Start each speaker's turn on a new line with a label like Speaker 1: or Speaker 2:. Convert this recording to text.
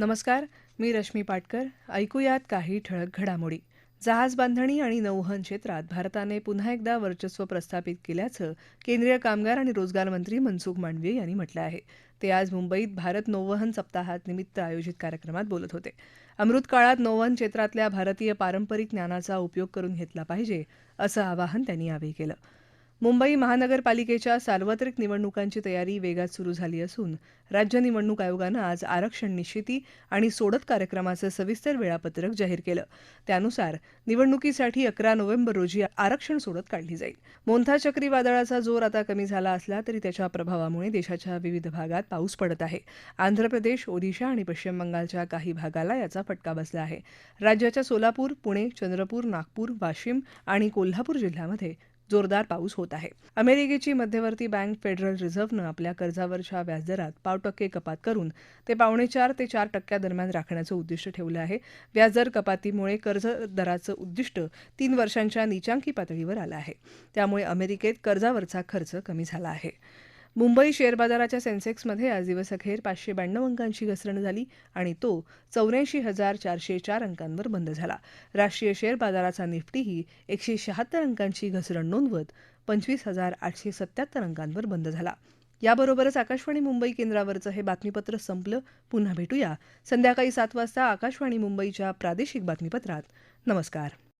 Speaker 1: नमस्कार मी रश्मी पाटकर. ऐकूयात काही ठळक घडामोडी. जहाज बांधणी आणि नौवहन क्षेत्रात भारताने पुन्हा एकदा वर्चस्व प्रस्थापित केल्याचं केंद्रीय कामगार आणि रोजगार मंत्री मनसुख मांडवीय यांनी म्हटलं आहे. ते आज मुंबईत भारत नौवहन सप्ताहात निमित्त आयोजित कार्यक्रमात बोलत होते. अमृत काळात नौवहन क्षेत्रातल्या भारतीय पारंपरिक ज्ञानाचा उपयोग करून घेतला पाहिजे असं आवाहन त्यांनी यावेळी केलं. मुंबई महानगरपालिकेच्या सार्वत्रिक निवडणुकांची तयारी वेगात सुरू झाली असून राज्य निवडणूक आयोगानं आज आरक्षण निश्चिती आणि सोडत कार्यक्रमाचं सविस्तर वेळापत्रक जाहीर केलं. त्यानुसार निवडणुकीसाठी अकरा नोव्हेंबर रोजी आरक्षण सोडत काढली जाईल. मोंथा चक्रीवादळाचा जोर आता कमी झाला असला तरी त्याच्या प्रभावामुळे देशाच्या विविध भागात पाऊस पडत आहे. आंध्र प्रदेश ओदिशा आणि पश्चिम बंगालच्या काही भागाला याचा फटका बसला आहे. राज्याच्या सोलापूर पुणे चंद्रपूर नागपूर वाशिम आणि कोल्हापूर जिल्ह्यामध्ये जोरदार पाऊस होत आहे. अमेरिकेची मध्यवर्ती बँक फेडरल रिझर्व्हनं आपल्या कर्जावरच्या व्याजदरात पाव टक्के कपात करून ते पावणे चार ते चार टक्क्यादरम्यान राखण्याचं उद्दिष्ट ठेवलं आहे. व्याजदर कपातीमुळे कर्ज दराचं उद्दिष्ट तीन वर्षांच्या नीचांकी पातळीवर आलं आहे. त्यामुळे अमेरिकेत कर्जावरचा खर्च कमी झाला आहे. मुंबई शेअर बाजाराच्या सेन्सेक्समध्ये आज दिवसअखेर पाचशे ब्याण्णव अंकांची घसरण झाली आणि तो चौऱ्याऐंशी हजार चारशे चार अंकांवर बंद झाला. राष्ट्रीय शेअर बाजाराचा निफ्टीही एकशे शहात्तर अंकांची घसरण नोंदवत पंचवीस हजार आठशे सत्याहत्तर अंकांवर बंद झाला. याबरोबरच आकाशवाणी मुंबई केंद्रावरचं हे बातमीपत्र संपलं. पुन्हा भेटूया. संध्याकाळी सात वाजता आकाशवाणी मुंबईच्या प्रादेशिक बातमीपत्रात. नमस्कार.